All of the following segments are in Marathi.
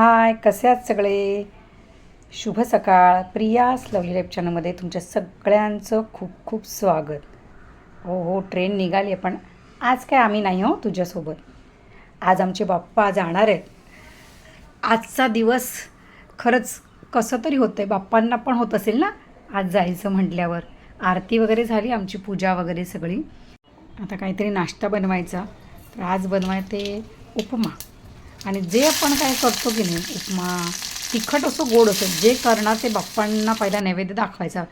हाय कसे आहात सगळे? शुभ सकाळ. प्रियास लवली लाईफ चॅनलमध्ये तुमच्या सगळ्यांचं खूप खूप स्वागत. हो हो ट्रेन निघाली आहे पण आज काय आम्ही नाही हो तुझ्यासोबत. आज आमचे बाप्पा जाणार आहेत. आजचा दिवस खरंच कसं तरी होतं आहे बाप्पांना पण होत असेल ना आज जायचं म्हटल्यावर. आरती वगैरे झाली आमची पूजा वगैरे सगळी. आता काहीतरी नाश्ता बनवायचा. तर आज बनवायचे उपमा. आणि जे आपण काय करतो की नाही उपमा तिखट असो गोड असो जे करणार ते बाप्पांना पहिला नैवेद्य दाखवायचा.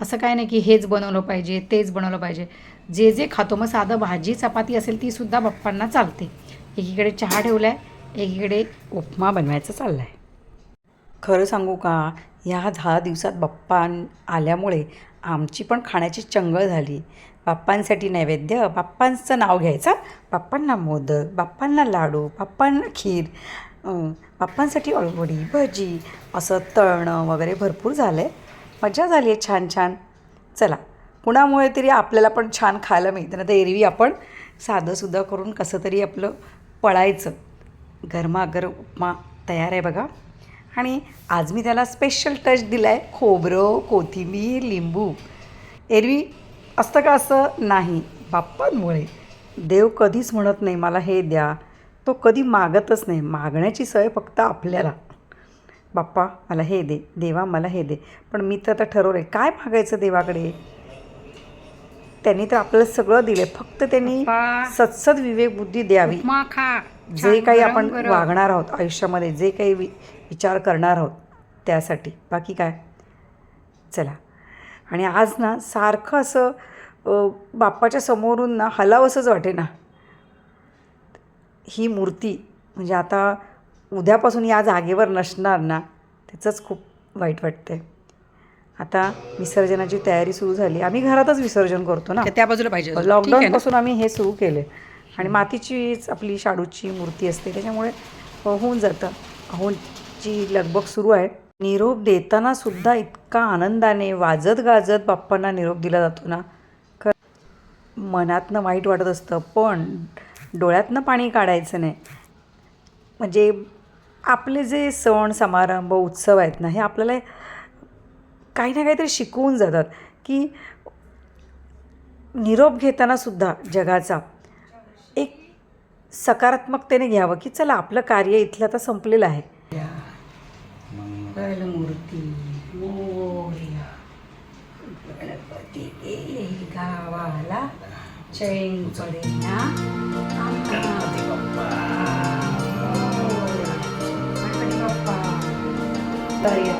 असं काय नाही की हेच बनवलं पाहिजे तेच बनवलं पाहिजे. जे जे खातो मग साधं भाजी चपाती असेल ती सुद्धा बाप्पांना चालते. एकीकडे चहा ठेवला आहे एकीकडे उपमा बनवायचा चालला आहे खरं सांगू का ह्या दहा दिवसात बाप्पा आल्यामुळे आमची पण खाण्याची चंगळ झाली. बाप्पांसाठी नैवेद्य बाप्पांचं नाव घ्यायचं. बाप्पांना मोदक बाप्पांना लाडू बाप्पांना खीर बाप्पांसाठी अळवडी भजी असं तळणं वगैरे भरपूर झालं आहे मजा झाली आहे छान छान. चला कुणामुळे तरी आपल्याला पण छान खायला मिळतं. ना तर एरवी आपण साधंसुद्धा करून कसं तरी आपलं पळायचं. गरमागरम उपमा तयार आहे बघा. आणि आज मी त्याला स्पेशल टच दिला आहे खोबरं कोथिंबीर लिंबू. एरवी असतं का असं? नाही. बाप्पांमुळे. देव कधीच म्हणत नाही मला हे द्या. तो कधी मागतच नाही. मागण्याची सवय फक्त आपल्याला. बाप्पा मला हे दे. देवा मला हे दे. पण मी तर आता ठरवलं आहे काय मागायचं देवाकडे? त्यांनी तर आपल्याला सगळं दिलं फक्त त्यांनी. सत्सद विवेक बुद्धी द्यावी. जे काही आपण. वागणार आहोत आयुष्यामध्ये जे काही विचार करणार आहोत त्यासाठी. बाकी काय? चला. आणि आज ना सारखं असं बाप्पाच्या समोरून ना हलावंसंच वाटे ना ही मूर्ती म्हणजे आता उद्यापासून या जागेवर नसणार ना त्याचंच खूप वाईट वाटतंय. आता विसर्जनाची तयारी सुरू झाली. आम्ही घरातच विसर्जन करतो ना. त्या बाजूला पाहिजे? लॉकडाऊनपासून आम्ही हे सुरू केले आणि मातीचीच आपली शाडूची मूर्ती असते त्याच्यामुळे होऊन जातं. जी लगबग सुरू आहे निरोप देताना सुद्धा इतका आनंदाने वाजत गाजत बाप्पांना निरोप दिला जातो ना. खर मनातनं वाईट वाटत असतं पण डोळ्यातनं पाणी काढायचं नाही. म्हणजे आपले जे सण समारंभ उत्सव आहेत ना हे आपल्याला काही ना काहीतरी शिकवून जातात की निरोप घेताना सुद्धा जगाचा एक सकारात्मकतेने घ्यावं की चला आपलं कार्य इथलं आता संपलेलं आहे. मूर्ती गणपती गावाला चैन पडेना गणपती बाप्पा तर या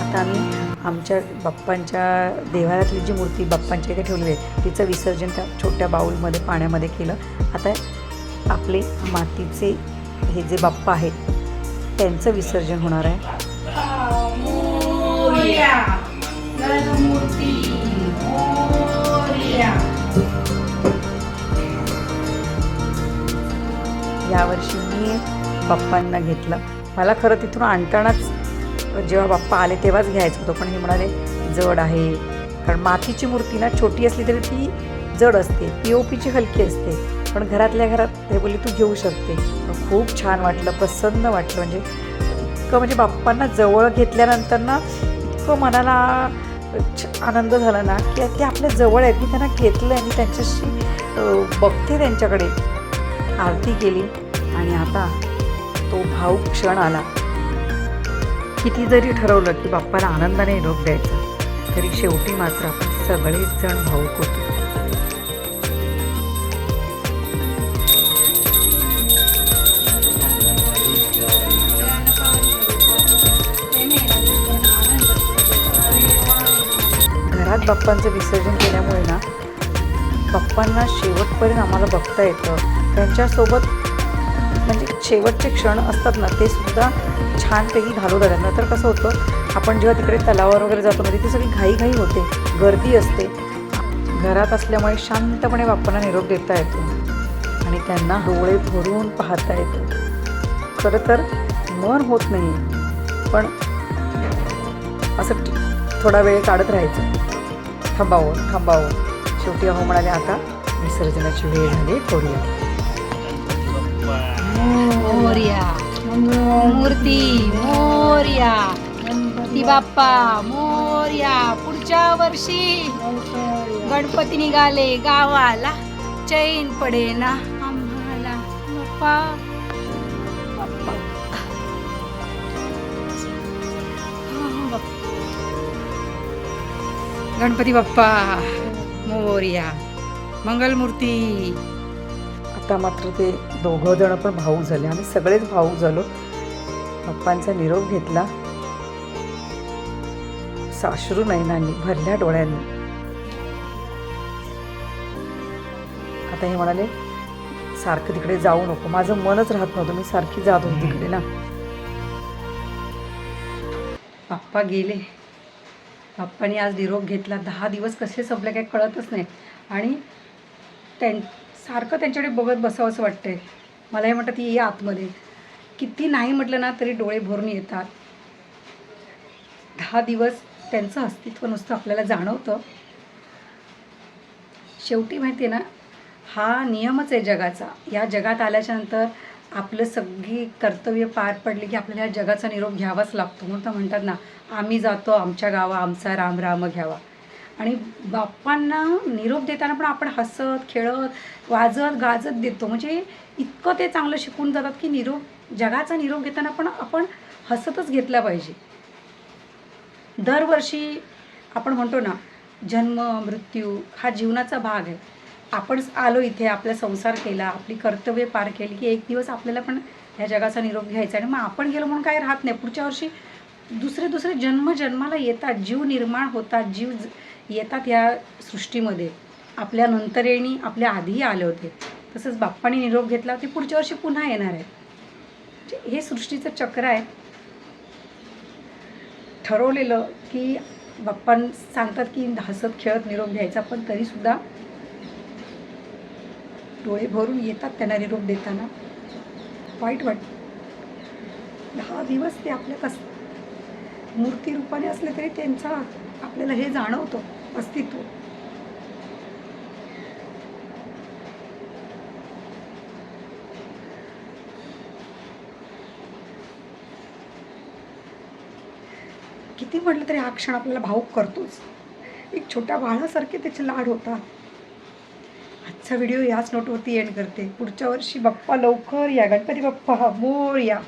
आता आम्ही आमच्या बाप्पांच्या देवालयातली जी मूर्ती बाप्पांच्या इथे ठेवलेली आहे तिचं विसर्जन त्या छोट्या बाऊलमध्ये पाण्यामध्ये केलं. आता आपले मातीचे हे जे बाप्पा आहेत त्यांचं विसर्जन होणार आहे. यावर्षी मी बाप्पांना घेतलं. मला खरं तिथून आणतानाच जेव्हा बाप्पा आले तेव्हाच घ्यायचं होतं पण हे म्हणाले जड आहे. कारण मातीची मूर्ती ना छोटी असली तरी ती जड असते पी ओ पीची हलकी असते. पण घरातल्या घरात ते बोलली तू घेऊ शकते. खूप छान वाटलं प्रसन्न वाटलं. म्हणजे इतकं म्हणजे बाप्पांना जवळ घेतल्यानंतर ना इतकं मनाला छ- आनंद झाला ना की ते आपल्या जवळ आहेत. मी त्यांना घेतलं आणि त्यांच्याशी बघते त्यांच्याकडे. आरती केली आणि आता तो भाऊ क्षण आला. किती जरी ठरवलं की बाप्पाला आनंदाने निरोप द्यायचा तरी शेवटी मात्र आपण सगळेच जण भाऊक होतो. बाप्पांचं विसर्जन केल्यामुळे ना बाप्पांना शेवटपर्यंत आम्हाला बघता येतं. त्यांच्यासोबत म्हणजे शेवटचे क्षण असतात ना ते सुद्धा छानपैकी घालवतात. नंतर कसं होतं आपण जेव्हा तिकडे तलावावर वगैरे जातो ना तिथे सगळी घाईघाई होते गर्दी असते. घरात असल्यामुळे शांतपणे बाप्पांना निरोप देता येतो आणि त्यांना डोळे भरून पाहता येतं. खरं तर मन होत नाही पण असं थोडा वेळ काढत राहायचं. थांबावं थांबावं. शेवटी अहो म्हणाले आता विसर्जनाची वेळ झाली कोरिया मोरया मूर्ती मोर्या ती बाप्पा मोर्या पुढच्या वर्षी. गणपती निघाले गावाला चैन पडे ना आम्हाला. बाप्पा बाप्पा. गणपती बाप्पा मोर्या मंगलमूर्ती. आता मात्र ते दोघं जण पण भाऊ झाले. आम्ही सगळेच भाऊ झालो. बाप्पांचा निरोप घेतला. साश्रू नयनांनी भरल्या डोळ्यांनी. आता हे म्हणाले सारखं तिकडे जाऊ नको. माझं मनच राहत नव्हतं. मी सारखी जात होती तिकडे ना. बाप्पा गेले. बाप्पाने आज निरोप घेतला. दहा दिवस कसे संपले काही कळतच नाही. आणि त्यां सारखं त्यांच्याकडे बघत बसावं असं वाटतंय. मला हे म्हणतात ये आतमध्ये. किती नाही म्हटलं ना तरी डोळे भरून येतात. दहा दिवस त्यांचं अस्तित्व नुसतं आपल्याला जाणवतं. शेवटी माहिती आहे ना हा नियमच आहे जगाचा. या जगात आल्याच्यानंतर आपलं सगळी कर्तव्य पार पडली की आपल्याला या जगाचा निरोप घ्यावाच लागतो. म्हणून तर म्हणतात ना आम्ही जातो आमच्या गावा आमचा राम राम घ्यावा. आणि बाप्पांना निरोप देताना पण आपण हसत खेळत वाजत गाजत देतो. म्हणजे इतकं ते चांगलं शिकून जातात की निरोप जगाचा निरोप घेताना पण आपण हसतच घेतला पाहिजे. दरवर्षी आपण म्हणतो ना जन्म मृत्यू हा जीवनाचा भाग आहे. आपण आलो इथे आपला संसार केला आपली कर्तव्य पार केली की एक दिवस आपल्याला पण ह्या जगाचा निरोप घ्यायचा आणि मग आपण गेलो म्हणून काही राहत नाही. पुढच्या वर्षी दुसरे दुसरे जन्म जन्माला येतात जीव निर्माण होतात जीव येतात या सृष्टीमध्ये. आपल्या नंतर येणी आपल्या आधीही आले होते. तसंच बाप्पाने निरोप घेतला ते पुढच्या वर्षी पुन्हा येणार आहे हे सृष्टीचं चक्र आहे. ठरवलेलं की बाप्पा सांगतात की हसत खेळत निरोप घ्यायचा पण तरीसुद्धा डोळे भरून येतात त्यांना निरोप देताना. वाईट वाटतं दहा दिवस ते आपल्या कस मूर्ती रूपाने असले तरी त्यांचा आपल्याला हे जाणवतं अस्तित्व. किती म्हटलं तरी हा क्षण आपल्याला भाऊक करतोच. एक छोट्या बाळासारखे त्याचे लाड होतात. आजचा व्हिडिओ ह्याच नोटवरती एंड करते. पुढच्या वर्षी बाप्पा लवकर या. गणपती बाप्पा हा मोर या.